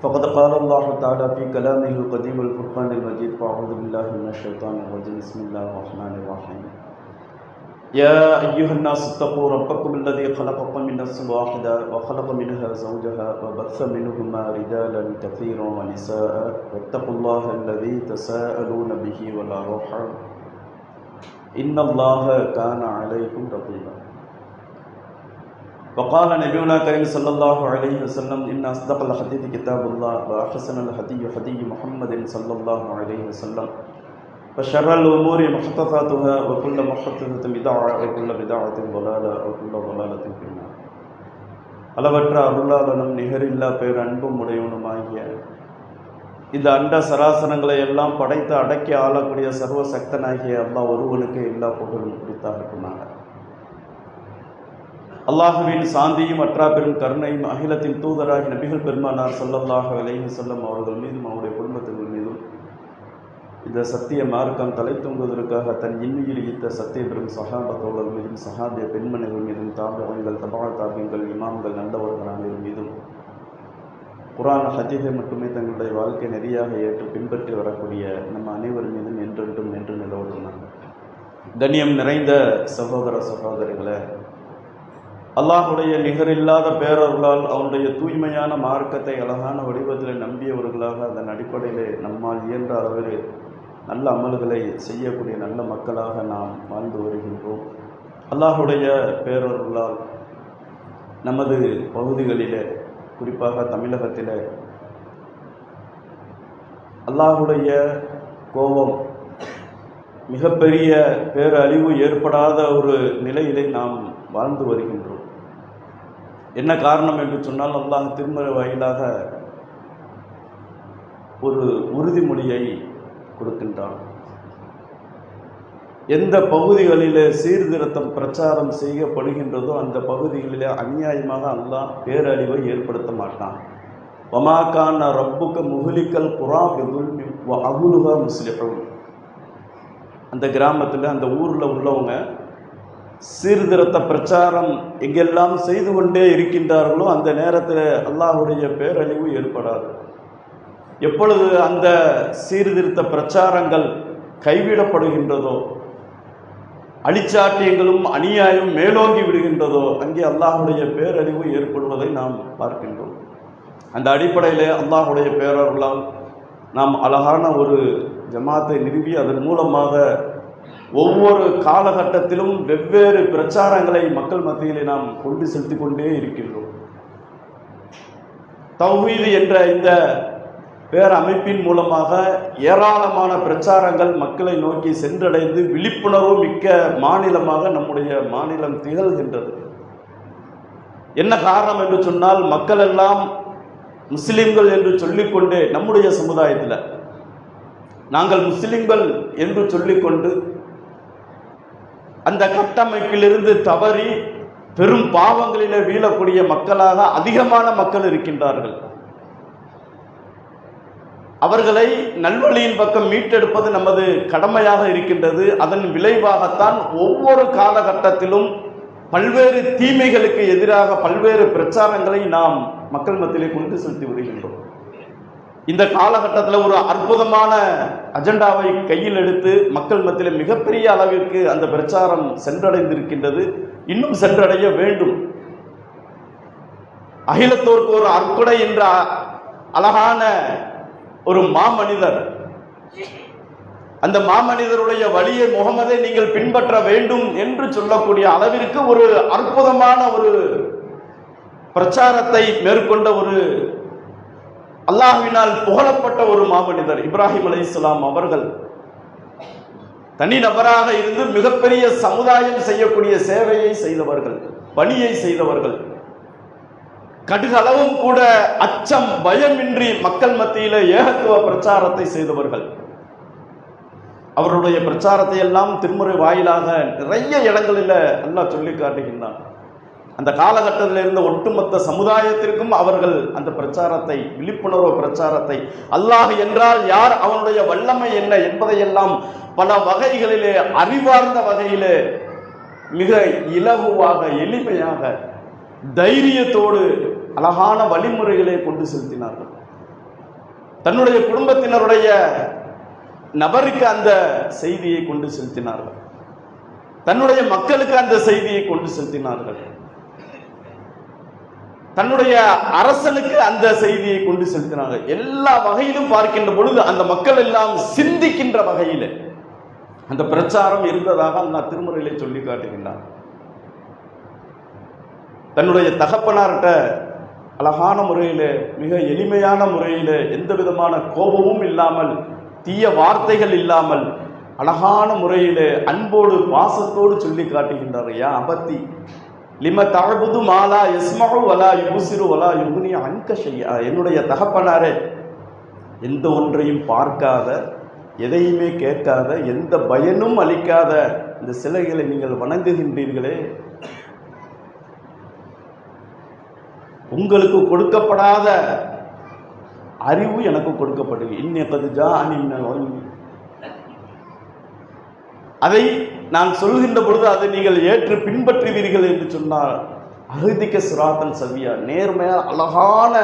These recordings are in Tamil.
فقد قال الله تعالى في كلامه القديم الفرقان المجيد فأعوذ بالله من الشيطان الرجيم. بسم الله الرحمن الرحيم. يا أيها الناس اتقوا ربكم الذي خلقكم من نفس واحدة وخلق منها زوجها وبث منهما رجالا كثيرا ونساء. واتقوا الله الذي تساءلون به والأرحام. إن الله كان عليكم رقيبا. وقال نبينا كريم صلى الله عليه وسلم إن أصدق الحديث كتاب الله وأحسن الحديث حديث محمد صلى الله عليه وسلم وشر الأمور محدثاتها وكل محدثة بدعة وكل بدعة ضلالة وكل ضلالة في النار அளவற்ற அருளாளனும் நிகரில்லா பேர் அன்பும் உடையவனுமாகிய இந்த அண்ட சராசனங்களை எல்லாம் படைத்து அடக்கி ஆளக்கூடிய சர்வ சக்தனாகிய அல்லாஹ் ஒருவனுக்கு எல்லா புகழும் குறித்தாகட்டுமாக அல்லாஹுவின் சாந்தியும் அற்றா பெரும் கருணையும் அகிலத்தின் தூதராகி நபிகள் பெருமானார் ஸல்லல்லாஹு விலையும் செல்லும் அவர்கள் மீதும் அவருடைய குடும்பத்தினர் மீதும் இந்த சத்திய மார்க்கம் தலை தூங்குவதற்காக தன் இன்னுயிர் ஈத்த சத்திய பெரும் சகாப தோழர் மீதும் சகாபிய பெண்மணிகள் மீதும் தாபகங்கள் தபா தாபியங்கள் இமாம்கள் நல்லவர்கள் அனைவர் மீதும் குரான் ஹதீஸை மட்டுமே தங்களுடைய வாழ்க்கை நெறியாக ஏற்று பின்பற்றி வரக்கூடிய நம்ம அனைவர் மீதும் என்றென்றும் நின்று நிலவுகின்றனர் கண்ணியம் நிறைந்த சகோதர சகோதரிகளை அல்லாஹுடைய நிகரில்லாத பேரர்களால் அவனுடைய தூய்மையான மார்க்கத்தை அழகான வடிவத்தில் நம்பியவர்களாக அதன் அடிப்படையிலே நம்மால் இயன்ற அளவில் நல்ல அமல்களை செய்யக்கூடிய நல்ல மக்களாக நாம் வாழ்ந்து வருகின்றோம். அல்லாஹுடைய பேரர்களால் நமது பகுதிகளிலே குறிப்பாக தமிழகத்திலே அல்லாஹுடைய கோபம் மிகப்பெரிய பேரழிவு ஏற்படாத ஒரு நிலையிலே நாம் வாழ்ந்து வருகின்றோம். என்ன காரணம் என்று சொன்னால் அல்லாஹ் திருமறை வாயிலாக ஒரு உறுதிமொழியை கொடுக்கின்றான். எந்த பகுதிகளிலே சீர்திருத்தம் பிரச்சாரம் செய்யப்படுகின்றதோ அந்த பகுதிகளிலே அநியாயமாக அல்லாஹ் பேரழிவை ஏற்படுத்த மாட்டான். வமாக்கான ரப்புக்க முகலிக்கல் புறா அகுலுகா முஸ்லிஹும் அந்த கிராமத்தில் அந்த ஊரில் உள்ளவங்க சீர்திருத்த பிரச்சாரம் எங்கெல்லாம் செய்து கொண்டே இருக்கின்றார்களோ அந்த நேரத்தில் அல்லாஹுடைய பேரழிவு ஏற்படாது. எப்பொழுது அந்த சீர்திருத்த பிரச்சாரங்கள் கைவிடப்படுகின்றதோ அழிச்சாட்டியங்களும் அநியாயம் மேலோங்கி விடுகின்றதோ அங்கே அல்லாஹுடைய பேரழிவு ஏற்படுவதை நாம் பார்க்கின்றோம். அந்த அடிப்படையில் அல்லாஹுடைய பேரர்களால் நாம் அழகான ஒரு ஜமாத்தை நிறுவி அதன் மூலமாக ஒவ்வொரு காலகட்டத்திலும் வெவ்வேறு பிரச்சாரங்களை மக்கள் மத்தியிலே நாம் கொண்டு செலுத்தி கொண்டே இருக்கின்றோம். தௌஹீது என்ற இந்த பேரமைப்பின் மூலமாக ஏராளமான பிரச்சாரங்கள் மக்களை நோக்கி சென்றடைந்து விழிப்புணர்வு மிக்க மாநிலமாக நம்முடைய மாநிலம் திகழ்கின்றது. என்ன காரணம் என்று சொன்னால் மக்கள் எல்லாம் முஸ்லிம்கள் என்று சொல்லிக்கொண்டே நம்முடைய சமுதாயத்தில். நாங்கள் முஸ்லிம்கள் என்று சொல்லிக்கொண்டு அந்த கட்டமைப்பிலிருந்து தவறி பெரும் பாவங்களிலே வீழக்கூடிய மக்களாக அதிகமான மக்கள் இருக்கின்றார்கள். அவர்களை நல்வழியின் பக்கம் மீட்டெடுப்பது நமது கடமையாக இருக்கின்றது. அதன் விளைவாகத்தான் ஒவ்வொரு காலகட்டத்திலும் பல்வேறு தீமைகளுக்கு எதிராக பல்வேறு பிரச்சாரங்களை நாம் மக்கள் மத்தியிலே கொண்டு செலுத்தி வருகின்றோம் இந்த காலகட்டத்தில் ஒரு அற்புதமான அஜெண்டாவை கையில் எடுத்து மக்கள் மத்தியில் மிகப்பெரிய அளவிற்கு அந்த பிரச்சாரம் சென்றடைந்திருக்கின்றது. இன்னும் சென்றடைய வேண்டும். அகிலத்தோருக்கு ஒரு அற்கொடை என்ற அழகான ஒரு மாமனிதர். அந்த மாமனிதருடைய வழியை முகமதை நீங்கள் பின்பற்ற வேண்டும் என்று சொல்லக்கூடிய அளவிற்கு ஒரு அற்புதமான ஒரு பிரச்சாரத்தை மேற்கொண்ட ஒரு அல்லாஹ்வினால் புகழப்பட்ட ஒரு மாமனிதர் இப்ராஹிம் அலி இஸ்லாம் அவர்கள். தனி நபராக இருந்து மிகப்பெரிய சமுதாயம் செய்யக்கூடிய சேவையை செய்தவர்கள் பணியை செய்தவர்கள். கடுகளவும் கூட அச்சம் பயமின்றி மக்கள் மத்தியில ஏகத்துவ பிரச்சாரத்தை செய்தவர்கள். அவருடைய பிரச்சாரத்தை எல்லாம் திருமுறை வாயிலாக நிறைய இடங்களில் நல்லா சொல்லி காட்டுகின்றான். அந்த காலகட்டத்தில் இருந்த ஒட்டுமொத்த சமுதாயத்திற்கும் அவர்கள் அந்த பிரச்சாரத்தை விழிப்புணர்வு பிரச்சாரத்தை அல்லாஹ் என்றால் யார் அவனுடைய வல்லமை என்ன என்பதையெல்லாம் பல வகைகளிலே அறிவார்ந்த வகையிலே மிக இலகுவாக எளிமையாக தைரியத்தோடு அழகான வழிமுறைகளை கொண்டு செலுத்தினார்கள். தன்னுடைய குடும்பத்தினருடைய நபருக்கு அந்த செய்தியை கொண்டு செலுத்தினார்கள். தன்னுடைய மக்களுக்கு அந்த செய்தியை கொண்டு செலுத்தினார்கள். தன்னுடைய அரசனுக்கு அந்த செய்தியை கொண்டு செலுத்தினார்கள் எல்லா வகையிலும் பார்க்கின்ற பொழுது அந்த மக்கள் எல்லாம் சிந்திக்கின்ற வகையில் அந்த பிரச்சாரம் இருந்ததாக அந்த திருமுறையிலே சொல்லி காட்டுகின்றார் தன்னுடைய தகப்பனார்கிட்ட அழகான முறையில் மிக எளிமையான முறையில் எந்த விதமான கோபமும் இல்லாமல் தீய வார்த்தைகள் இல்லாமல் அழகான முறையில் அன்போடு பாசத்தோடு சொல்லி காட்டுகின்றார். யா அபத்தி லிம தழபுது மாலா எஸ்மகு வலா யூசிரு வலா யுகுனி அன்க செய்யா என்னுடைய தகப்பனாரே எந்த ஒன்றையும் பார்க்காத எதையுமே கேட்காத எந்த பயனும் அளிக்காத இந்த சிலைகளை நீங்கள் வணங்குகின்றீர்களே. உங்களுக்கு கொடுக்கப்படாத அறிவு எனக்கு கொடுக்கப்படுது இன்னது ஜா அதை நான் சொல்கின்ற பொழுது அதை நீங்கள் ஏற்று பின்பற்றுவீர்கள் என்று சொன்னால் அகதிக்க சிராத்தன் சவியா நேர்மையான அழகான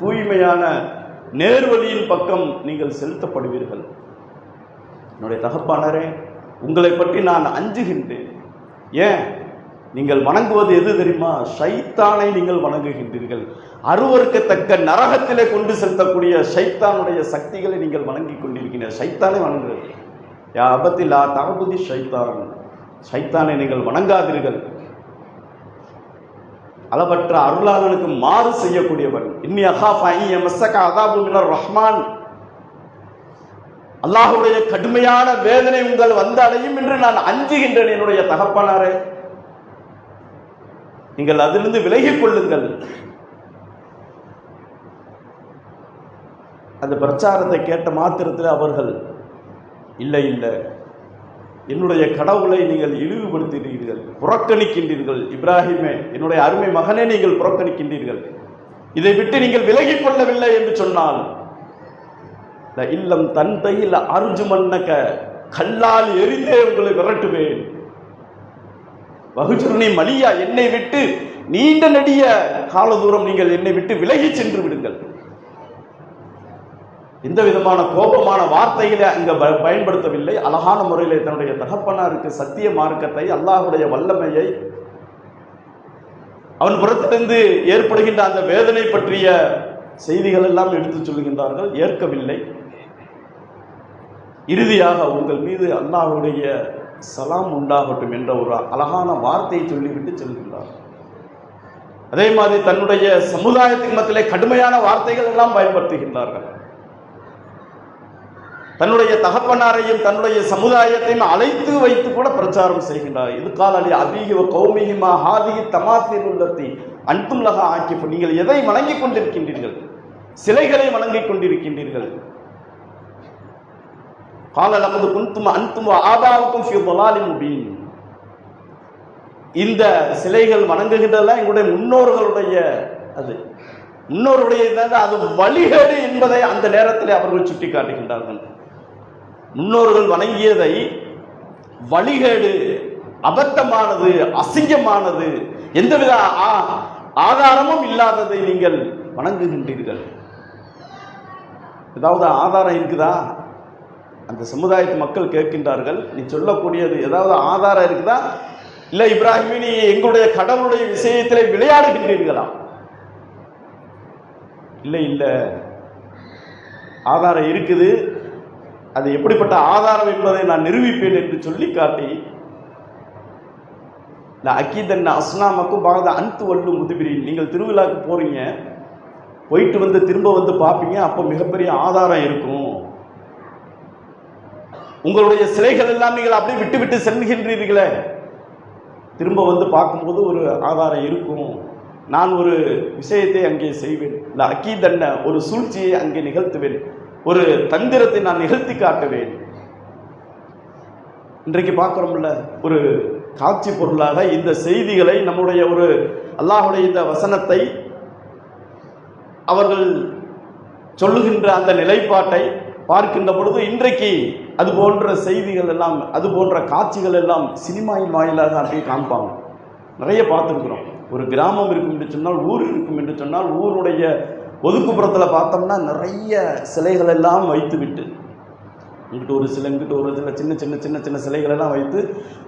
தூய்மையான நேர்வழியின் பக்கம் நீங்கள் செலுத்தப்படுவீர்கள். என்னுடைய தகப்பானரே உங்களை பற்றி நான் அஞ்சுகின்றேன். ஏன்? நீங்கள் வணங்குவது எது தெரியுமா? ஷைத்தானை நீங்கள் வணங்குகின்றீர்கள். அருவருக்கத்தக்க நரகத்திலே கொண்டு செலுத்தக்கூடிய ஷைத்தானுடைய சக்திகளை நீங்கள் வணங்கிக் கொண்டிருக்கிறீர்கள். சைத்தானை வணங்குகிறது. யா அபத்திலா தகபுதி ஷைத்தான். ஷைத்தானை நீங்கள் வணங்காதீர்கள். அளவற்ற அருளாளனுக்கு மாறு செய்யக்கூடியவன். இன்னி அஹாஃப் ஐயமசக ரஹ்மான். அல்லாஹுடைய கடுமையான வேதனை உங்கள் வந்தடையும் என்று நான் அஞ்சுகின்றேன் என்னுடைய தகப்பனாரே. நீங்கள் அதிலிருந்து விலகிக் கொள்ளுங்கள். அந்த பிரச்சாரத்தை கேட்ட மாத்திரத்தில் அவர்கள் இல்லை இல்லை. என்னுடைய கடவுளை நீங்கள் இழிவுபடுத்துகிறீர்கள் புறக்கணிக்கின்றீர்கள். இப்ராஹிமே என்னுடைய அருமை மகனே நீங்கள் புறக்கணிக்கின்றீர்கள். இதை விட்டு நீங்கள் விலகிக் கொள்ளவில்லை என்று சொன்னால் இல்லம் இல்லம் தந்தையில் அருஞ்சு மன்னக கல்லால் எரிந்தே உங்களை விரட்டுவேன். வகுச்சுருணி மலியா என்னை விட்டு நீண்ட நெடிய கால தூரம் நீங்கள் என்னை விட்டு விலகி சென்று விடுங்கள். எந்த விதமான கோபமான வார்த்தைகளை அங்க ப- பயன்படுத்தவில்லை. அழகான முறையில் தன்னுடைய தகப்பனாருக்கு சத்திய மார்க்கத்தை அல்லாஹுடைய வல்லமையை அவன் புறத்திலிருந்து ஏற்படுகின்ற அந்த வேதனை பற்றிய செய்திகள் எல்லாம் எடுத்துச் சொல்கின்றார்கள். ஏற்கவில்லை. இறுதியாக உங்கள் மீது அல்லாஹ்வுடைய சலாம் உண்டாகட்டும் என்ற ஒரு அழகான வார்த்தையை சொல்லிவிட்டு செல்கின்றார். அதே மாதிரி தன்னுடைய சமுதாயத்தின் மத்தியிலே கடுமையான வார்த்தைகள் எல்லாம் பயன்படுத்துகின்றார்கள். தன்னுடைய தகப்பனாரையும் தன்னுடைய சமுதாயத்தையும் அழைத்து வைத்து கூட பிரச்சாரம் செய்கின்றார். இது காலடி அதிக கௌமிகிமா ஹாதிகி தமாசிர் உள்ளத்தை அன்தும் லகா ஆக்கி நீங்கள் எதை வணங்கிக் கொண்டிருக்கின்றீர்கள்? சிலைகளை வணங்கிக் கொண்டிருக்கின்றீர்கள். கால நமது குந்தும் அன்தும் ஆபாவுக்கும் ஃபி முபீன். இந்த சிலைகள் வணங்குகின்றதெல்லாம் எங்களுடைய முன்னோர்களுடைய அது முன்னோருடைய அது வழிகேடு என்பதை அந்த நேரத்தில் அவர்கள் சுட்டி காட்டுகின்றார்கள் முன்னோர்கள் வணங்கியதை வழிகேடு அபத்தமானது அசிங்கமானது எந்தவித ஆ- ஆதாரமும் இல்லாததை நீங்கள் வணங்குகின்றீர்கள். ஏதாவது ஆதாரம் இருக்குதா? அந்த சமுதாயத்து மக்கள் கேட்கின்றார்கள் நீ சொல்லக்கூடியது ஏதாவது ஆதாரம் இருக்குதா? இல்லை இப்ராஹிமி நீ எங்களுடைய கடவுளுடைய விஷயத்தில் விளையாடுகின்றீர்களா? இல்லை இல்லை. ஆதாரம் இருக்குது. அது எப்படிப்பட்ட ஆதாரம் என்பதை நான் நிரூபிப்பேன் என்று சொல்லி காட்டி நான் அக்கீதன் அஸ்னாமக்கும் பாகத அன்த்து வல்லு முதுபிரின். நீங்கள் திருவிழாவுக்கு போறீங்க போயிட்டு வந்து திரும்ப வந்து பார்ப்பீங்க அப்போ மிகப்பெரிய ஆதாரம் இருக்கும். உங்களுடைய சிலைகள் எல்லாம் நீங்கள் அப்படியே விட்டு விட்டு செல்கின்றீர்களே. திரும்ப வந்து பார்க்கும்போது ஒரு ஆதாரம் இருக்கும். நான் ஒரு விஷயத்தை அங்கே செய்வேன். இல்லை அக்கீதன்ன ஒரு சூழ்ச்சியை அங்கே நிகழ்த்துவேன். ஒரு தந்திரத்தை நான் நிகழ்த்தி காட்டுவேன். இன்றைக்கு பார்க்குறோம்ல ஒரு காட்சி பொருளாக இந்த செய்திகளை நம்முடைய ஒரு அல்லாஹுடைய இந்த வசனத்தை அவர்கள் சொல்லுகின்ற அந்த நிலைப்பாட்டை பார்க்கின்ற பொழுது இன்றைக்கு அது போன்ற செய்திகள் எல்லாம் அது போன்ற காட்சிகள் எல்லாம் சினிமாயின் வாயிலாக அப்படியே காமிப்பாங்க நிறைய பார்த்துருக்குறோம். ஒரு கிராமம் இருக்கும் என்று சொன்னால் ஊர் இருக்கும் என்று சொன்னால் ஊருடைய ஒதுக்குப்புறத்தில் பார்த்தோம்னா நிறைய சிலைகள் எல்லாம் வைத்து விட்டு இங்கிட்ட ஒரு சிலை இங்கிட்ட ஒரு சில சின்ன சின்ன சின்ன சின்ன சிலைகள் எல்லாம் வைத்து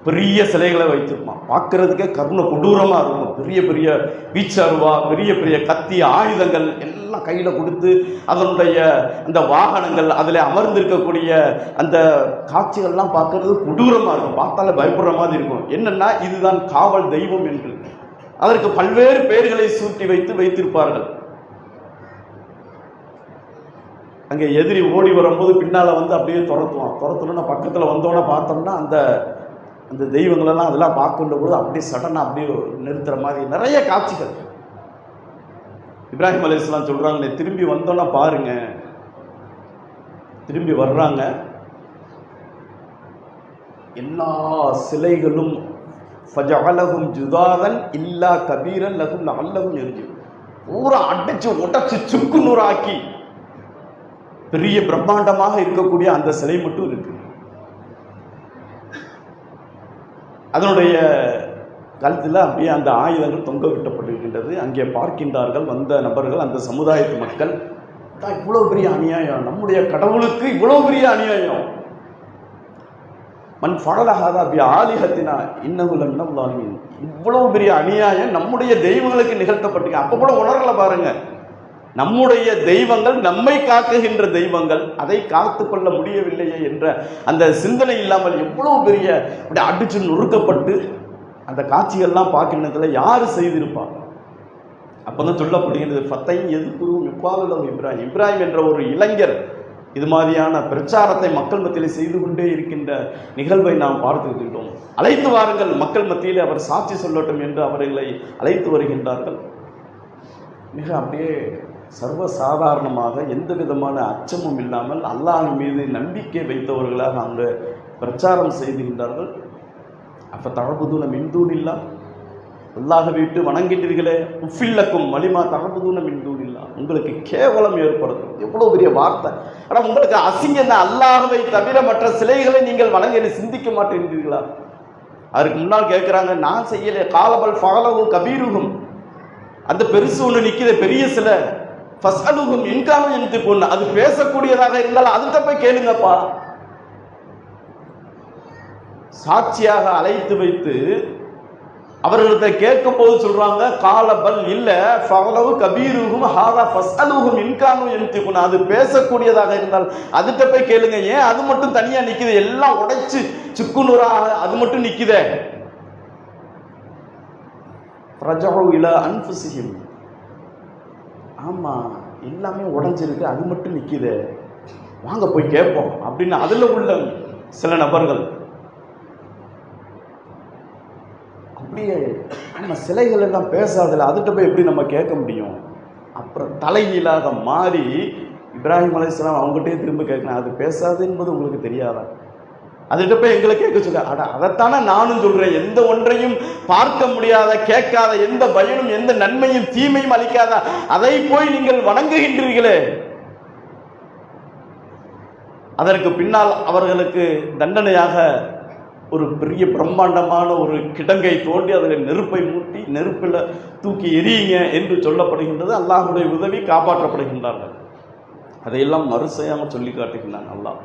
பெரிய சிலைகளை வைத்திருப்பான். பார்க்கறதுக்கே கருணை கொடூரமாக இருக்கும். பெரிய பெரிய வீச்சருவா பெரிய பெரிய கத்தி ஆயுதங்கள் எல்லாம் கையில் கொடுத்து அதனுடைய அந்த வாகனங்கள் அதில் அமர்ந்திருக்கக்கூடிய அந்த காட்சிகள்லாம் பார்க்கறது கொடூரமாக இருக்கும். பார்த்தாலே பயப்படுற மாதிரி இருக்கும். என்னென்னா இதுதான் காவல் தெய்வம் என்று. அதற்கு பல்வேறு பெயர்களை சூட்டி வைத்து வைத்திருப்பார்கள். அங்கே எதிரி ஓடி வரும்போது பின்னால் வந்து அப்படியே துரத்துவான். துரத்துனா பக்கத்தில் வந்தோன்னே பார்த்தோம்னா அந்த அந்த தெய்வங்களெல்லாம் அதெல்லாம் பார்க்கின்ற பொழுது அப்படியே சடனாக அப்படியே நிறுத்துற மாதிரி நிறைய காட்சிகள். இப்ராஹிம் அலையாம் சொல்கிறாங்க திரும்பி வந்தோன்னா பாருங்க. திரும்பி வர்றாங்க. எல்லா சிலைகளும் ஃபஜஅலஹும் ஜுதாதன் இல்லா கபீரன் லகும் அல்லகும் எரிஞ்சு பூரா அடைச்சு உடச்சு சுக்கு நூறாக்கி. பெரிய பிரம்மாண்டமாக இருக்கக்கூடிய அந்த சிலை மட்டும் இருக்கு. அதனுடைய கழுத்தில் அப்படியே அந்த ஆயுதங்கள் தொங்க விட்டப்பட்டிருக்கின்றது அங்கே பார்க்கின்றார்கள் வந்த நபர்கள் அந்த சமுதாயத்து மக்கள். தான் இவ்வளோ பெரிய அநியாயம். நம்முடைய கடவுளுக்கு இவ்வளோ பெரிய அநியாயம். மண் ஃபடலஹாதா அப்படி ஆலிகத்தினா இன்னகுலம் இன்னும் இவ்வளோ பெரிய அநியாயம் நம்முடைய தெய்வங்களுக்கு நிகழ்த்தப்பட்டிருக்கு. அப்போ கூட உணரலை பாருங்கள் நம்முடைய தெய்வங்கள் நம்மை காக்குகின்ற தெய்வங்கள் அதை காத்து கொள்ள முடியவில்லையே என்ற அந்த சிந்தனை இல்லாமல் எவ்வளவு பெரிய அப்படி அடிச்சு நொறுக்கப்பட்டு அந்த காட்சிகள்லாம் பார்க்கின்றதுல யார் செய்திருப்பாங்க அப்பதான் சொல்லப்படுகிறது ஃபத்தை எதுக்குரும் இப்பாலும் இப்ராஹிம்? இப்ராஹிம் என்ற ஒரு இளைஞர் இது மாதிரியான பிரச்சாரத்தை மக்கள் மத்தியில் செய்து கொண்டே இருக்கின்ற நிகழ்வை நாம் பார்த்துக்கிட்டோம் அழைத்து வாருங்கள் மக்கள் மத்தியில் அவர் சாட்சி சொல்லட்டும் என்று அவர்களை அழைத்து வருகின்றார்கள். மிக அப்படியே சர்வ சாதாரணமாக எந்த விதமான அச்சமும் இல்லாமல் அல்லாஹ் மீது நம்பிக்கை வைத்தவர்களாக அங்கு பிரச்சாரம் செய்துகின்றார்கள் அப்போ தழபுதூன மின்தூனில்லா அல்லாஹ் விட்டு வணங்கிட்டீர்களே உஃபில்லக்கும் வலிமா தழபுதூன மின்தூனில்லா உங்களுக்கு கேவலம் ஏற்படுத்தும். எவ்வளோ பெரிய வார்த்தை. ஆனால் உங்களுக்கு அசிங்கம் தான் அல்லாஹவை தவிர மற்ற சிலைகளை நீங்கள் வணங்கி சிந்திக்க மாட்டேங்கிறீர்களா அதுக்கு முன்னால் கேட்குறாங்க நான் செய்யலை காலபல் ஃபாலவும் கபீருகும் அந்த பெருசு ஒன்று நிற்கிற பெரிய சிலை. ஃபஸ்அலுகும் இன்காலும் எனக்கு பொண்ணு அது பேசக்கூடியதாக இருந்தால் அதுகிட்ட போய் கேளுங்கப்பா. சாட்சியாக அழைத்து வைத்து அவர்கள்ட்ட கேட்கும் போது சொல்றாங்க காலபல் இல்ல ஃபவலவு கபீருகும் ஹாதா ஃபஸ்அலுகும் இன்கானும் பொண்ணு அது பேசக்கூடியதாக இருந்தால் அதுகிட்ட போய் கேளுங்க. ஏன் அது மட்டும் தனியா நிக்குது? எல்லாம் உடைச்சு சுக்குநூறாக அது மட்டும் நிக்குதே. ரஜஹு இல அன்ஃபுசிஹிம். ஆமாம் எல்லாமே உடஞ்சிருக்கு அது மட்டும் நிற்கிது வாங்க போய் கேட்போம் அப்படின்னு அதில் உள்ள சில நபர்கள். அப்படியே நம்ம சிலைகள் எல்லாம் பேசாதில்ல அதுகிட்ட போய் எப்படி நம்ம கேட்க முடியும்? அப்புறம் தலைகீழாக மாறி இப்ராஹிம் அலையாம் அவங்ககிட்டயே திரும்ப கேட்கணும் அது பேசாது என்பது உங்களுக்கு தெரியாதா? அதுகிட்ட போய் எங்களை கேட்க சொல்ல அட அதைத்தானே நானும் சொல்றேன். எந்த ஒன்றையும் பார்க்க முடியாத கேட்காத எந்த பயனும் எந்த நன்மையும் தீமையும் அளிக்காத அதை போய் நீங்கள் வணங்குகின்றீர்களே. அதற்கு பின்னால் அவர்களுக்கு தண்டனையாக ஒரு பெரிய பிரம்மாண்டமான ஒரு கிடங்கை தோண்டி அதில் நெருப்பை மூட்டி நெருப்பில் தூக்கி எரியுங்க என்று சொல்லப்படுகின்றது. அல்லாஹுடைய உதவி காப்பாற்றப்படுகின்றார்கள். அதையெல்லாம் மறுசையாக சொல்லி காட்டுகின்றான் அல்லாஹ்.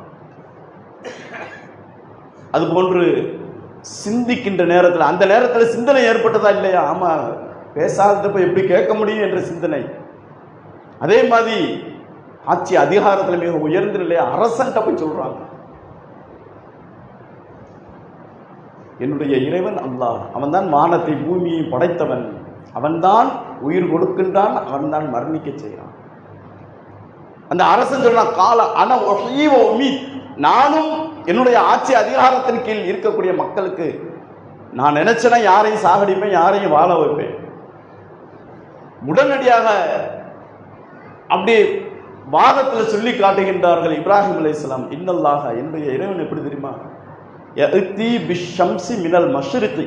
அதுபோன்று சிந்திக்கின்ற நேரத்தில் அந்த நேரத்தில் சிந்தனை ஏற்பட்டதா இல்லையா? ஆமாம் பேசாதப்ப எப்படி கேட்க முடியும் என்ற சிந்தனை. அதே மாதிரி ஆட்சி அதிகாரத்தில் மிக உயர்ந்த நிலையை அரசன்ட்ட போய் சொல்கிறாங்க என்னுடைய இறைவன் அல்லாஹ். அவன்தான் வானத்தை பூமியை படைத்தவன். அவன்தான் உயிர் கொடுக்கின்றான் அவன்தான் மரணிக்க செய்கிறான். அந்த அரசன் சொல்றான் கால அன ஒஹீவ நானும் என்னுடைய ஆட்சி அதிகாரத்தின் கீழ் இருக்கக்கூடிய மக்களுக்கு நான் நினைச்சேன்னா யாரையும் சாகடிப்பேன் யாரையும் வாழ வைப்பேன். உடனடியாக அப்படியே வாதத்தில் சொல்லி காட்டுகின்றார்கள் இப்ராஹிம் அலைஹிஸ்ஸலாம் இன்னல்லாக என்னுடைய இறைவன் எப்படி தெரியுமா? யஅ்தி பிஷம்சி மினல் மஷ்ரிகி.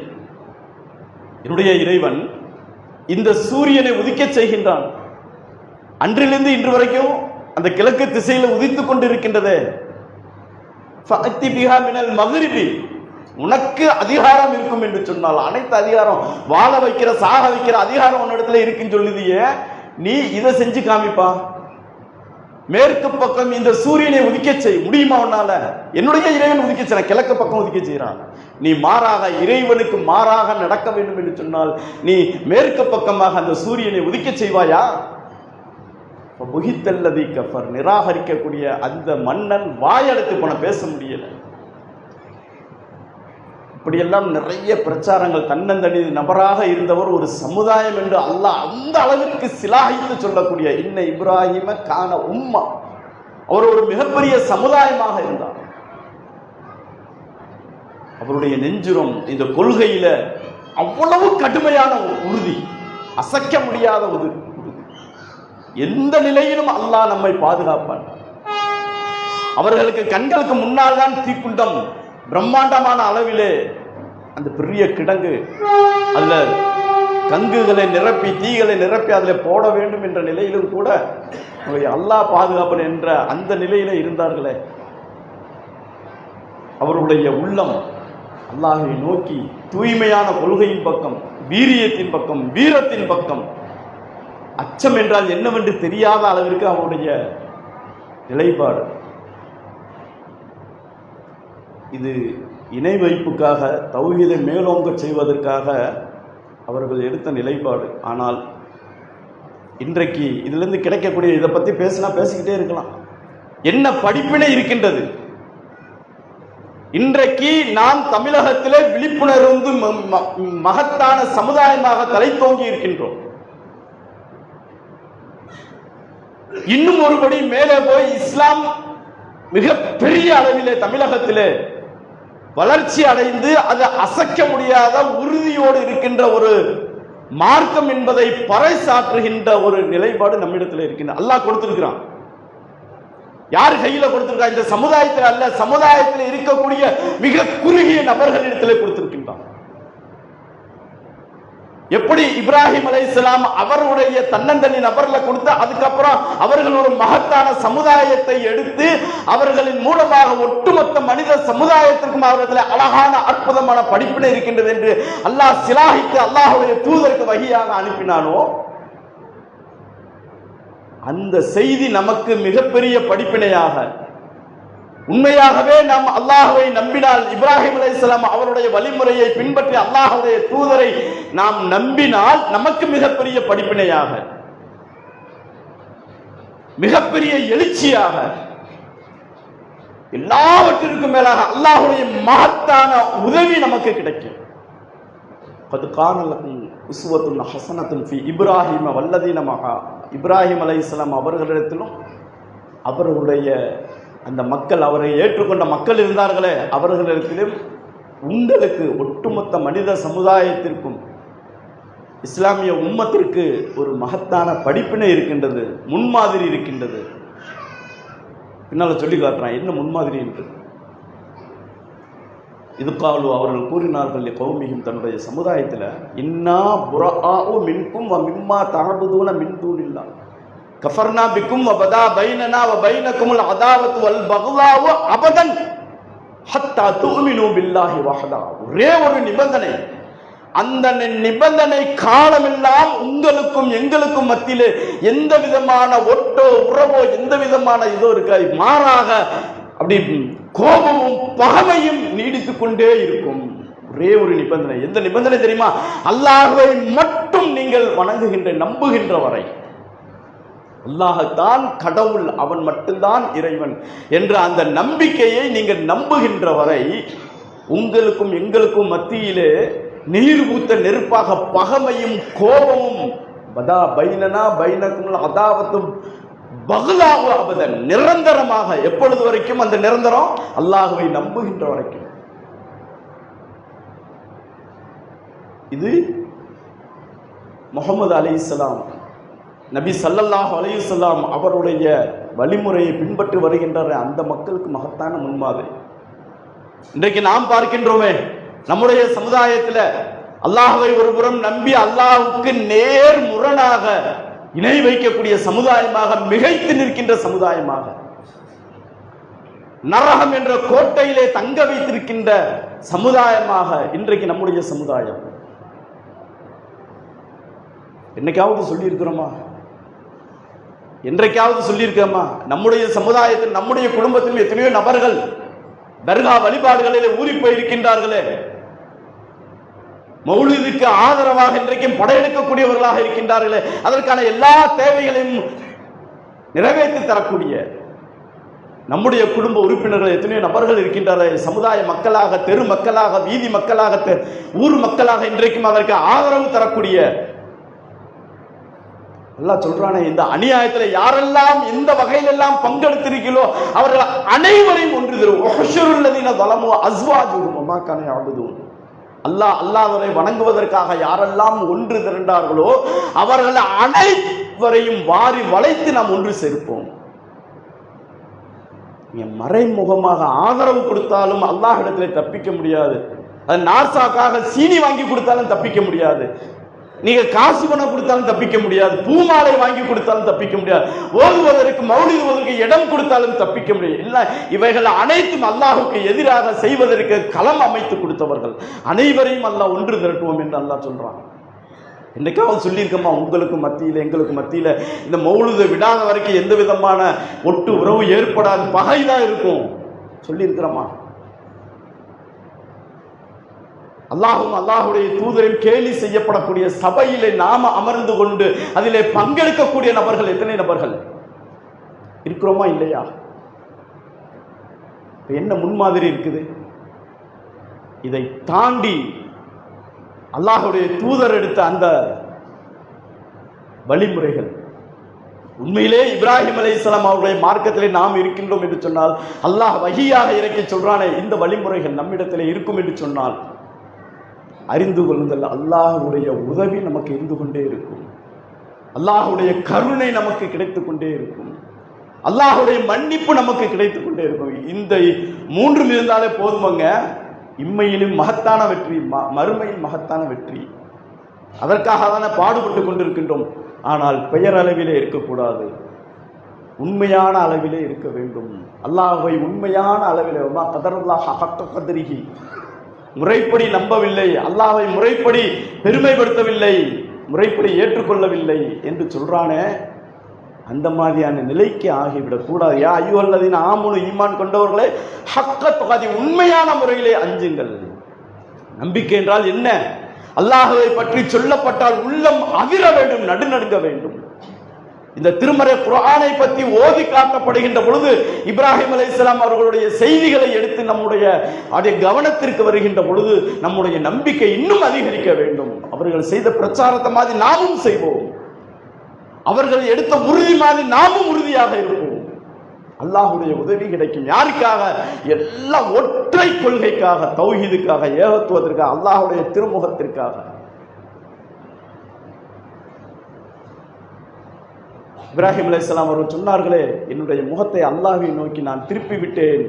என்னுடைய இறைவன் இந்த சூரியனை உதிக்கச் செய்கின்றான். அன்றிலிருந்து இன்று வரைக்கும் அந்த கிழக்கு திசையில் உதித்து கொண்டிருக்கின்றதே. மினல் மக்ரிபி உனக்கு அதிகாரம் இருக்கும் என்று சொன்னால் அனைத்து அதிகாரம் வாழ வைக்கிற சாக வைக்கிற அதிகாரம் உன்னிடத்துல இருக்குன்னு சொல்லுதியே நீ இதை செஞ்சு காமிப்பா. மேற்கு பக்கம் இந்த சூரியனை உதிக்க செய். முடியுமா உன்னால? என்னுடைய இறைவன் உதிக்க செய்யறான் கிழக்கு பக்கம் உதிக்க செய்யறான் நீ மாறாக இறைவனுக்கு மாறாக நடக்க வேண்டும் என்று சொன்னால் நீ மேற்கு பக்கமாக அந்த சூரியனை உதிக்க செய்வாயா? புகித்தல்லதி கஃபர் நிராகரிக்கக்கூடிய அந்த மன்னன் வாயெடுத்து போன பேச முடியல. இப்படியெல்லாம் நிறைய பிரச்சாரங்கள் தன்னந்தனி நபராக இருந்தவர் ஒரு சமுதாயம் என்று அல்லாஹ் அந்த அளவிற்கு சிலாகித்து சொல்லக்கூடிய இன்ன இப்ராஹிம கான உம்மா. அவர் ஒரு மிகப்பெரிய சமுதாயமாக இருந்தார். அவருடைய நெஞ்சுரம் இந்த கொள்கையில அவ்வளவு கடுமையான உறுதி. அசைக்க முடியாத உறுதி எந்த நிலையிலும் அல்லாஹ் நம்மை பாதுகாப்பான். அவர்களுக்கு கண்களுக்கு முன்னால் தான் தீக்குண்டம் பிரம்மாண்டமான அளவிலே அந்த பெரிய கிடங்கு அதுல கங்குகளை நிரப்பி தீகளை நிரப்பி அதில் போட வேண்டும் என்ற நிலையிலும் கூட அல்லாஹ் பாதுகாப்பன் என்ற அந்த நிலையில இருந்தார்களே. அவருடைய உள்ளம் அல்லாஹை நோக்கி தூய்மையான கொள்கையின் பக்கம் வீரியத்தின் பக்கம் வீரத்தின் பக்கம் அச்சம் என்றால் என்னவென்று தெரியாத அளவிற்கு அவனுடைய நிலைப்பாடு. இது இணை வைப்புக்காக தௌஹீதை மேலோங்க செய்வதற்காக அவர்கள் எடுத்த நிலைப்பாடு. ஆனால் இன்றைக்கு இதிலிருந்து கிடைக்கக்கூடிய இதை பற்றி பேசினா பேசிக்கிட்டே இருக்கலாம். என்ன படிப்பினை இருக்கின்றது? இன்றைக்கு நாம் தமிழகத்திலே விழிப்புணர்வு ம- ம- மகத்தான சமுதாயமாக தலை தோங்கி இருக்கின்றோம். இன்னும் ஒருபடி மேலே போய் இஸ்லாம் மிக பெரிய அளவிலே தமிழகத்திலே வளர்ச்சி அடைந்து அதை அசைக்க முடியாத உறுதியோடு இருக்கின்ற ஒரு மார்க்கம் என்பதை பறைசாற்றுகின்ற ஒரு நிலைப்பாடு நம்மிடத்தில் இருக்கின்ற அல்லாஹ் கொடுத்திருக்கிறான். யார் கையில கொடுத்திருக்கா? இந்த சமுதாயத்தில் அல்ல சமுதாயத்தில் இருக்கக்கூடிய மிக குறுகிய நபர்களிடத்திலே கொடுத்திருக்க எப்படி இப்ராஹிம் அலை இஸ்லாம் அவருடைய தன்னந்தனி நபர்ல கொடுத்து அதுக்கப்புறம் அவர்கள் ஒரு மகத்தான சமுதாயத்தை எடுத்து அவர்களின் மூலமாக ஒட்டுமொத்த மனித சமுதாயத்திற்கும் அவர்களில் அழகான அற்புதமான படிப்பினை இருக்கின்றது என்று அல்லாஹ் சிலாகித்து அல்லாஹுடைய தூதருக்கு வகையாக அனுப்பினானோ? அந்த செய்தி நமக்கு மிகப்பெரிய படிப்பினையாக உண்மையாகவே நாம் அல்லாஹ்வை நம்பினால் இப்ராஹிம் அலைஹிஸ்ஸலாம் அவருடைய வழிமுறையை பின்பற்றி அல்லாஹ்வுடைய தூதரை நாம் நம்பினால் நமக்கு மிகப்பெரிய படிப்பினையாக மிகப்பெரிய எழுச்சியாக எல்லாவற்றிற்கும் மேலாக அல்லாஹ்வுடைய மகத்தான உதவி நமக்கு கிடைக்கும் قد كان لكم أسوة حسنة في إبراهيم والذين معه இப்ராஹிம் அலைஹிஸ்ஸலாம் அவர்களிடத்திலும் அவர்களுடைய அந்த மக்கள் அவரை ஏற்றுக்கொண்ட மக்கள் இருந்தார்களே அவர்களிடத்திலும் உங்களுக்கு ஒட்டுமொத்த மனித சமுதாயத்திற்கும் இஸ்லாமிய உம்மத்திற்கு ஒரு மகத்தான படிப்பினை இருக்கின்றது முன்மாதிரி இருக்கின்றது. என்னால் சொல்லி காட்டுறான் என்ன முன்மாதிரி இருக்குது இது அவர்கள் கூறினார்கள் கௌமியும் தன்னுடைய சமுதாயத்தில் இன்னா புறாவு மின்கும் மின்மா மிம்மா தகபுதூன மின் தூணில்லா கஃபர்னா பிக்கும் வ பதா பைனனா வ பைனக்குமுல் அதாவத்து வல் பகுலாவு அபதன். ஹத்தா தூமினு பில்லாஹி வஹதா. ஒரே ஒரு நிபந்தனை. அந்த நிபந்தனை காலமெல்லாம் உங்களுக்கும் எங்களுக்கும் மத்தியிலே எந்த விதமான ஒட்டோ உறவோ எந்த விதமான இதோ இருக்காது. மாறாக அப்படி கோபமும் பகமையும் நீடித்து கொண்டே இருக்கும். ஒரே ஒரு நிபந்தனை. எந்த நிபந்தனை தெரியுமா? அல்லாஹை மட்டும் நீங்கள் வணங்குகின்ற நம்புகின்ற வரை. அல்லாஹ்தான் கடவுள் அவன் மட்டும்தான் இறைவன் என்ற அந்த நம்பிக்கையை நீங்கள் நம்புகின்ற வரை உங்களுக்கும் எங்களுக்கும் மத்தியிலே நீர் ஊத்த நெருப்பாக பகமையும் கோபமும் பதா பைனனா பைனக்கும் அதாவத்தும் பகுலாவு நிரந்தரமாக எப்பொழுது வரைக்கும் அந்த நிரந்தரம்? அல்லாஹுவை நம்புகின்ற வரைக்கும். இது முகமது அலைஹிஸ்ஸலாம் நபி சல்லல்லாஹ் அலையுசல்லாம் அவருடைய வழிமுறையை பின்பற்றி வருகின்ற அந்த மக்களுக்கு மகத்தான முன்மாதிரி. இன்றைக்கு நாம் பார்க்கின்றோமே நம்முடைய சமுதாயத்தில் அல்லாஹுவை ஒருபுறம் நம்பி அல்லாஹுக்கு நேர் முரணாக இணை வைக்கக்கூடிய சமுதாயமாக மிகைத்து நிற்கின்ற சமுதாயமாக நரகம் என்ற கோட்டையிலே தங்க வைத்திருக்கின்ற சமுதாயமாக இன்றைக்கு நம்முடைய சமுதாயம். என்னைக்காவது சொல்லியிருக்கிறோமா? என்றைக்காவது சொல்லியிருக்கோமா நம்முடைய சமுதாயத்தில் நம்முடைய குடும்பத்தில் எத்தனையோ நபர்கள் தர்கா வழிபாடுகளில் ஊறி போயிருக்கின்றார்களே. மௌலிதுக்கு ஆதரவாக இன்றைக்கும் படையெடுக்கக்கூடியவர்களாக இருக்கின்றார்களே. அதற்கான எல்லா தேவைகளையும் நிறைவேற்றி தரக்கூடிய நம்முடைய குடும்ப உறுப்பினர்கள் எத்தனையோ நபர்கள் இருக்கின்றார்கள். சமுதாய மக்களாக தெரு மக்களாக வீதி மக்களாக தெ- ஊர் மக்களாக இன்றைக்கும் அதற்கு ஆதரவு தரக்கூடிய எல்லாம் சொல்றானே இந்த அநியாயத்துல யாரெல்லாம் எந்த வகையிலெல்லாம் பங்கெடுத்திருக்கிறோ அவர்கள் அனைவரையும் ஒன்று தரும். ஒஹஷருல்லதீன வலமோ அஸ்வாஜுரும் அல்லாஹ் அல்லாதவரை வணங்குவதற்காக யாரெல்லாம் ஒன்று திரண்டார்களோ அவர்கள் அனைவரையும் வாரி வளைத்து நாம் ஒன்று சேர்ப்போம். நீங்க மறைமுகமாக ஆதரவு கொடுத்தாலும் அல்லாஹ் இடத்துல தப்பிக்க முடியாது. அது நார்சாக்காக சீனி வாங்கி கொடுத்தாலும் தப்பிக்க முடியாது. நீங்க காசு பணம் கொடுத்தாலும் தப்பிக்க முடியாது. பூமாலை வாங்கி கொடுத்தாலும் தப்பிக்க முடியாது. ஓதுவதற்கு மௌலிதுவதற்கு இடம் கொடுத்தாலும் தப்பிக்க முடியாது. இல்லை இவைகள் அனைத்தும் அல்லாஹுக்கு எதிராக செய்வதற்கு களம் அமைத்து கொடுத்தவர்கள். அனைவரையும் அல்லாஹ் ஒன்று திரட்டுவோம் என்று அல்லாஹ் சொல்றான். என்னைக்காவது சொல்லியிருக்கோமா உங்களுக்கு மத்தியில் எங்களுக்கு மத்தியில் இந்த மௌலுதை விடாத வரைக்கும் எந்த விதமான ஒட்டு உறவு ஏற்படாது. பகை தான் இருக்கும். சொல்லியிருக்கிறோமா அல்லாஹும் அல்லாஹுடைய தூதரின் கேலி செய்யப்படக்கூடிய சபையிலே நாம அமர்ந்து கொண்டு அதிலே பங்கெடுக்கக்கூடிய நபர்கள் எத்தனை நபர்கள்? இருக்கிறோமா இல்லையா? என்ன முன்மாதிரி இருக்குது? இதை தாண்டி அல்லாஹுடைய தூதர் எடுத்த அந்த வழிமுறைகள். உண்மையிலே இப்ராஹிம் அலைஹிஸ்ஸலாம் அவருடைய மார்க்கத்திலே நாம் இருக்கின்றோம் என்று சொன்னால் அல்லாஹ் வகியாக இறக்கி சொல்றானே இந்த வழிமுறைகள் நம்மிடத்திலே இருக்கும் என்று சொன்னால் அறிந்து கொள்ளுங்கள். அல்லாஹுடைய உதவி நமக்கு இருந்து கொண்டே இருக்கும். அல்லாஹுடைய கருணை நமக்கு கிடைத்து கொண்டே இருக்கும். அல்லாஹுடைய மன்னிப்பு நமக்கு கிடைத்து கொண்டே இருக்கும். இந்த மூன்றும் இருந்தாலே போதுமங்க. இம்மையிலும் மகத்தான வெற்றி ம- மகத்தான வெற்றி. அதற்காக தானே பாடுபட்டு கொண்டிருக்கின்றோம். ஆனால் பெயர் அளவிலே இருக்கக்கூடாது. உண்மையான அளவிலே இருக்க வேண்டும். அல்லாஹை உண்மையான அளவிலே வமா கதரல்லாஹ் முறைப்படி நம்பவில்லை. அல்லாவை முறைப்படி பெருமைப்படுத்தவில்லை. முறைப்படி ஏற்றுக்கொள்ளவில்லை என்று சொல்றானே. அந்த மாதிரியான நிலைக்கு ஆகிவிடக் கூடாது. யா ஐயோல்லதின் ஆமுனு ஈமான் கொண்டவர்களே ஹக்க தொகாதி உண்மையான முறையிலே அஞ்சுங்கள். நம்பிக்கை என்றால் என்ன? அல்லாஹுவை பற்றி சொல்லப்பட்டால் உள்ளம் அதிர வேண்டும் நடுநடுங்க வேண்டும். இந்த திருமறை குரானை பற்றி ஓதி காட்டப்படுகின்ற பொழுது இப்ராஹிம் அலைஹிஸ்ஸலாம் அவர்களுடைய செய்திகளை எடுத்து நம்முடைய அடைய கவனத்திற்கு வருகின்ற பொழுது நம்முடைய நம்பிக்கை இன்னும் அதிகரிக்க வேண்டும். அவர்கள் செய்த பிரச்சாரத்தை மாதிரி நாமும் செய்வோம். அவர்கள் எடுத்த உறுதி மாதிரி நாமும் உறுதியாக இருப்போம். அல்லாஹுடைய உதவி கிடைக்கும். யாருக்காக? எல்லாம் ஒற்றை கொள்கைக்காக தௌஹீதுக்காக ஏகத்துவத்திற்காக அல்லாஹுடைய திருமுகத்திற்காக. இப்ராஹிம் அலைஹிஸ்ஸலாம் அவர்கள் சொன்னார்களே என்னுடைய முகத்தை அல்லாஹை நோக்கி நான் திருப்பி விட்டேன்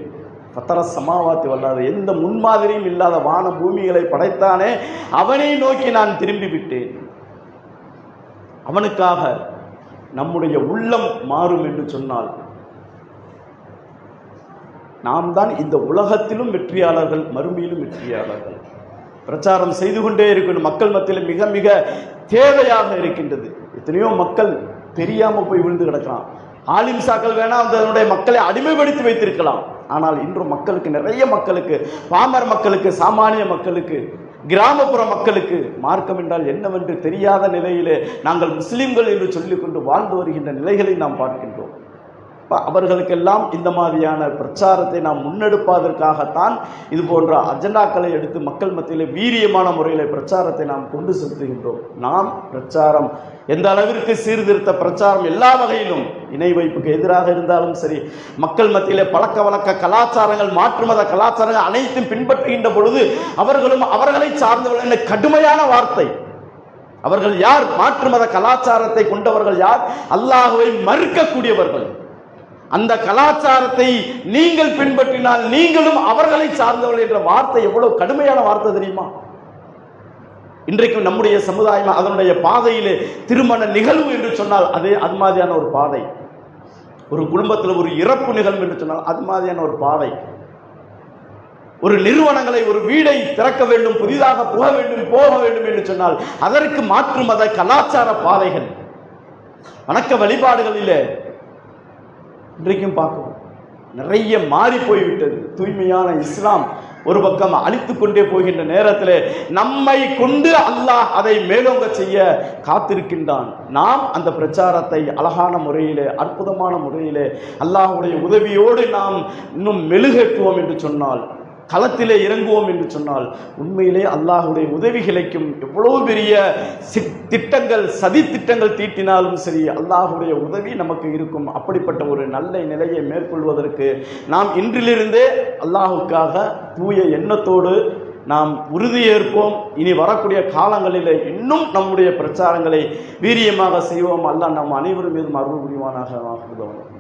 பத்தர சமாவாத்தி வல்லாத எந்த முன்மாதிரியும் இல்லாத வான பூமிகளை படைத்தானே அவனை நோக்கி நான் திரும்பி விட்டேன் அவனுக்காக நம்முடைய உள்ளம் மாறும் என்று சொன்னால் நாம் தான் இந்த உலகத்திலும் வெற்றியாளர்கள் மறுமையிலும் வெற்றியாளர்கள். பிரச்சாரம் செய்து கொண்டே இருக்கணும். மக்கள் மத்தியில் மிக மிக தேவையாக இருக்கின்றது. எத்தனையோ மக்கள் தெரியாமல் போய் விழுந்து கிடக்கலாம் ஆலிம் சாக்கள் வேணால் அதனுடைய மக்களை அடிமைப்படுத்தி வைத்திருக்கலாம். ஆனால் இன்று மக்களுக்கு நிறைய மக்களுக்கு பாமர மக்களுக்கு சாமானிய மக்களுக்கு கிராமப்புற மக்களுக்கு மார்க்கம் என்றால் என்னவென்று தெரியாத நிலையிலே நாங்கள் முஸ்லிம்கள் என்று சொல்லிக்கொண்டு வாழ்ந்து வருகின்ற நிலைகளை நாம் பார்க்கின்றோம். அவர்களுக்கெல்லாம் இந்த மாதிரியான பிரச்சாரத்தை நாம் முன்னெடுப்பதற்காகத்தான் இது போன்ற அஜெண்டாக்களை எடுத்து மக்கள் மத்தியில் வீரியமான முறையில் பிரச்சாரத்தை நாம் கொண்டு செலுத்துகின்றோம் நாம் பிரச்சாரம் எந்த அளவிற்கு சீர்திருத்த பிரச்சாரம் எல்லா வகையிலும் இணை வைப்புக்கு எதிராக இருந்தாலும் சரி மக்கள் மத்தியிலே பழக்க வழக்க கலாச்சாரங்கள் மாற்று மத கலாச்சாரங்கள் அனைத்தும் பின்பற்றுகின்ற பொழுது அவர்களும் அவர்களை சார்ந்தவர்கள் என்ற கடுமையான வார்த்தை. அவர்கள் யார்? மாற்று மத கலாச்சாரத்தை கொண்டவர்கள் யார்? அல்லாஹுவை மறுக்கக்கூடியவர்கள். அந்த கலாச்சாரத்தை நீங்கள் பின்பற்றினால் நீங்களும் அவர்களை சார்ந்தவர்கள் என்ற வார்த்தை எவ்வளவு கடுமையான வார்த்தை தெரியுமா? இன்றைக்கும் நம்முடைய சமுதாயம் அதனுடைய பாதையிலே திருமண நிகழ்வு என்று சொன்னால் அது அது மாதிரியான ஒரு பாதை. ஒரு குடும்பத்தில் ஒரு இறப்பு நிகழ்வு என்று சொன்னால் அது மாதிரியான ஒரு பாதை. ஒரு நிறுவனங்களை ஒரு வீடை திறக்க வேண்டும் புதிதாக போக வேண்டும் போக வேண்டும் என்று சொன்னால் அதற்கு மாற்று மத கலாச்சார பாதைகள். வணக்க வழிபாடுகளிலே இன்றைக்கும் பார்க்கிறோம். நிறைய மாறி போய்விட்டது. தூய்மையான இஸ்லாம் ஒரு பக்கம் அழித்து கொண்டே போகின்ற நேரத்தில் நம்மை கொண்டு அல்லாஹ் அதை மேலோங்க செய்ய காத்திருக்கின்றான். நாம் அந்த பிரச்சாரத்தை அழகான முறையிலே அற்புதமான முறையிலே அல்லாஹ்வுடைய உதவியோடு நாம் இன்னும் மெழுகேற்றுவோம் என்று சொன்னால் களத்திலே இறங்குவோம் என்று சொன்னால் உண்மையிலே அல்லாஹுடைய உதவி கிடைக்கும். எவ்வளவு பெரிய சித்- திட்டங்கள் சதி திட்டங்கள் தீட்டினாலும் சரி அல்லாஹுடைய உதவி நமக்கு இருக்கும். அப்படிப்பட்ட ஒரு நல்ல நிலையை மேற்கொள்வதற்கு நாம் இன்றிலிருந்தே அல்லாஹுக்காக தூய எண்ணத்தோடு நாம் உறுதியேற்போம் இனி வரக்கூடிய காலங்களில் இன்னும் நம்முடைய பிரச்சாரங்களை வீரியமாக செய்வோம். அல்லாஹ் நம் அனைவரும் மீதும் அருள் புரிவானாக ஆகுதவன்